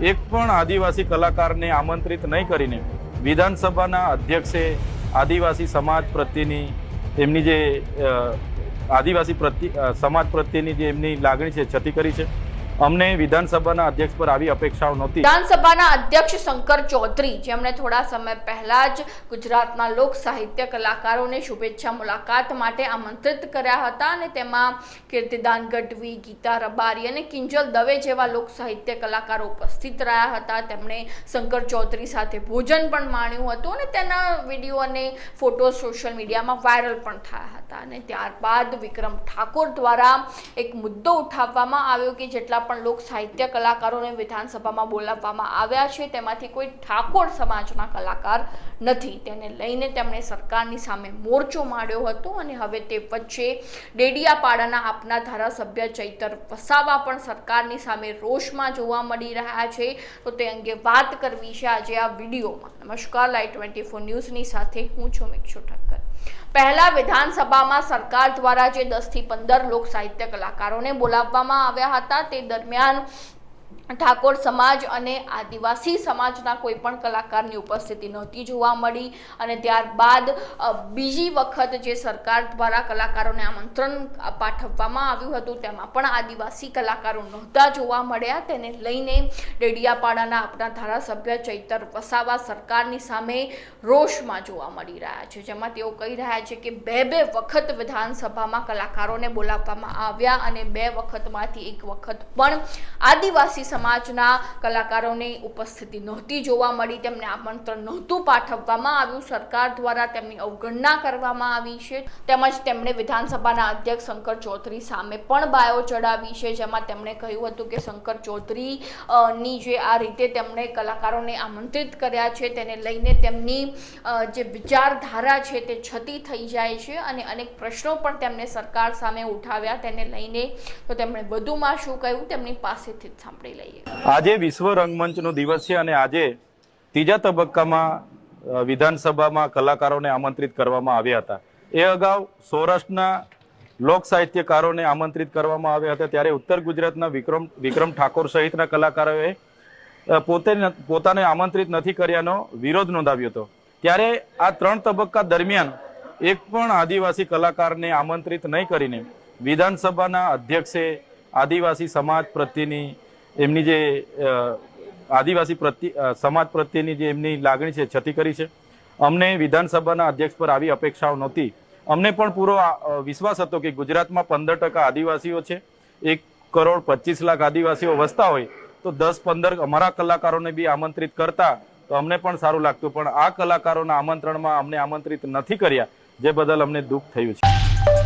એક પણ આદિવાસી કલાકારને આમંત્રિત નહીં કરીને વિધાનસભાના અધ્યક્ષે આદિવાસી સમાજ પ્રત્યેની એમની જે આદિવાસી પ્રત્યે સમાજ પ્રત્યેની જે એમની લાગણી છે, છતી કરી છે. અમને વિધાનસભાના અધ્યક્ષ પર આવી અપેક્ષાઓ નહોતી. વિધાનસભાના અધ્યક્ષ શંકર ચૌધરી, જેમણે થોડા સમય પહેલા જ ગુજરાતના લોક સાહિત્ય કલાકારોને શુભેચ્છા મુલાકાત માટે આમંત્રિત કર્યા હતા અને તેમાં કીર્તિદાન ગઢવી, ગીતા રબારી અને કિંજલ દવે જેવા લોક સાહિત્ય કલાકારો ઉપસ્થિત રહ્યા હતા. તેમણે શંકર ચૌધરી સાથે ભોજન પણ માણ્યું હતું અને તેના વીડિયો અને ફોટો સોશિયલ મીડિયામાં વાયરલ પણ થયા હતા. અને ત્યારબાદ વિક્રમ ઠાકોર દ્વારા એક મુદ્દો ઉઠાવવામાં આવ્યો કે જેટલા પણ લોક સાહિત્ય કલાકારોને વિધાનસભામાં બોલાવવામાં આવ્યા છે. તેમાંથી કોઈ ઠાકોર સમાજના કલાકાર નથી. તેને લઈને તેમણે સરકારની સામે મોરચો માંડ્યો હતો અને હવે તે વચ્ચે ડેડિયાપાડાના આપના ધારાસભ્ય ચૈતર વસાવા પણ સરકારની સામે રોષમાં જોવા મળી રહ્યા છે. તો તે અંગે વાત કરવી છે. આજે આ વિડીયોમાં. નમસ્કાર. લાઈ ટ્વેન્ટી ફોર ન્યૂઝની સાથે હું છું મિક્ષુ ઠક્કર. પહેલા વિધાનસભામાં સરકાર દ્વારા જે દસથી પંદર લોક સાહિત્ય કલાકારોને બોલાવવામાં આવ્યા હતા, તે દરમિયાન ઠાકોર સમાજ અને આદિવાસી સમાજના કોઈ પણ કલાકારની ઉપસ્થિતિ નહોતી જોવા મળી અને ત્યારબાદ બીજી વખત જે સરકાર દ્વારા કલાકારોને આમંત્રણ પાઠવવામાં આવ્યું હતું, તેમાં પણ આદિવાસી કલાકારો નહોતા જોવા મળ્યા. તેને લઈને ડેડિયાપાડાના આપણા ધારાસભ્ય ચૈતર વસાવા સરકારની સામે રોષમાં જોવા મળી રહ્યા છે. જેમાં તેઓ કહી રહ્યા છે કે બે બે વખત વિધાનસભામાં કલાકારોને બોલાવવામાં આવ્યા અને બે વખતમાંથી એક વખત પણ આદિવાસી સમાજના કલાકારોની ઉપસ્થિતિ નહોતી જોવા મળી. તેમને આમંત્રણ નહોતું પાઠવવામાં આવ્યું. સરકાર દ્વારા તેમની અવગણના કરવામાં આવી છે. તેમજ તેમણે વિધાનસભાના અધ્યક્ષ શંકર ચૌધરી સામે પણ બાયો ચડાવી છે. જેમાં તેમણે કહ્યું હતું કે શંકર ચૌધરી ની જે આ રીતે તેમણે કલાકારોને આમંત્રિત કર્યા છે, તેને લઈને તેમની જે વિચારધારા છે તે છતી થઈ જાય છે અને અનેક પ્રશ્નો પણ તેમણે સરકાર સામે ઉઠાવ્યા. તેને લઈને તો તેમણે વધુમાં શું કહ્યું? તેમની પાસેથી જ સાંભળી લઈએ. આજે વિશ્વ રંગમંચનો દિવસ છે અને આજે ત્રીજા તબક્કામાં વિધાનસભામાં કલાકારોને આમંત્રિત કરવામાં આવ્યા હતા. એ અગાઉ સૌરાષ્ટ્રના લોક સાહિત્યકારોને આમંત્રિત કરવામાં આવ્યા હતા. ત્યારે ઉત્તર ગુજરાતના વિક્રમ વિક્રમ ઠાકોર સહિતના કલાકારોએ પોતે પોતાને આમંત્રિત નથી કર્યાનો વિરોધ નોંધાવ્યો હતો. ત્યારે આ ત્રણ તબક્કા દરમિયાન એક પણ આદિવાસી કલાકારને આમંત્રિત નહીં કરીને વિધાનસભાના અધ્યક્ષે આદિવાસી સમાજ પ્રત્યેની એમની જે આદિવાસી પ્રત્યે સમાજ પ્રત્યેની જે એમની લાગણી છે, છતી કરી છે. અમને વિધાનસભાના અધ્યક્ષ પર આવી અપેક્ષાઓ નહોતી. અમને પણ પૂરો વિશ્વાસ હતો કે ગુજરાતમાં પંદર ટકા આદિવાસીઓ છે, એક કરોડ પચીસ લાખ આદિવાસીઓ વસતા હોય, તો દસ પંદર અમારા કલાકારોને બી આમંત્રિત કરતા, તો અમને પણ સારું લાગતું. પણ આ કલાકારોના આમંત્રણમાં અમને આમંત્રિત નથી કર્યા, જે બદલ અમને દુઃખ થયું છે.